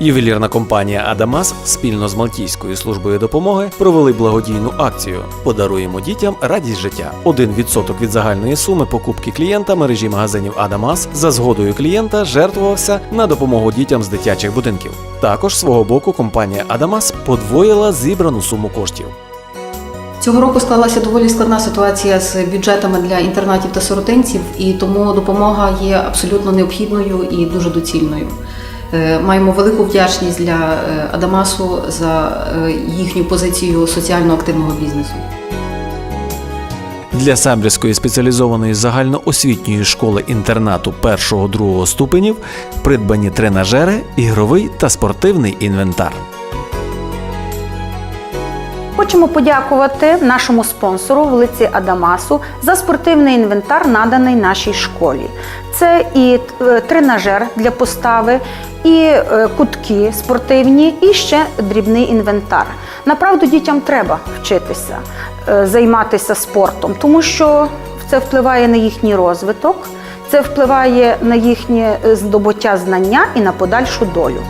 Ювелірна компанія Адамас спільно з Мальтійською службою допомоги провели благодійну акцію Подаруємо дітям радість життя. Один відсоток від загальної суми покупки клієнта мережі магазинів Адамас за згодою клієнта жертвувався на допомогу дітям з дитячих будинків. Також свого боку компанія Адамас подвоїла зібрану суму коштів. Цього року склалася доволі складна ситуація з бюджетами для інтернатів та сиротинців, і тому допомога є абсолютно необхідною і дуже доцільною. Е, Маємо велику вдячність для е, Адамасу за е, їхню позицію соціально активного бізнесу. Для Самбірської спеціалізованої загальноосвітньої школи інтернату першого-другого ступенів придбані тренажери, ігровий та спортивний інвентар. Хочемо подякувати нашому спонсору в лиці Адамасу за спортивний інвентар, наданий нашій школі. Це і е, тренажер для постави, і е, кутки спортивні, і ще дрібний інвентар. Направду дітям треба вчитися, е, займатися спортом, тому що це впливає на їхній розвиток, це впливає на їхнє здобуття знання і на подальшу долю.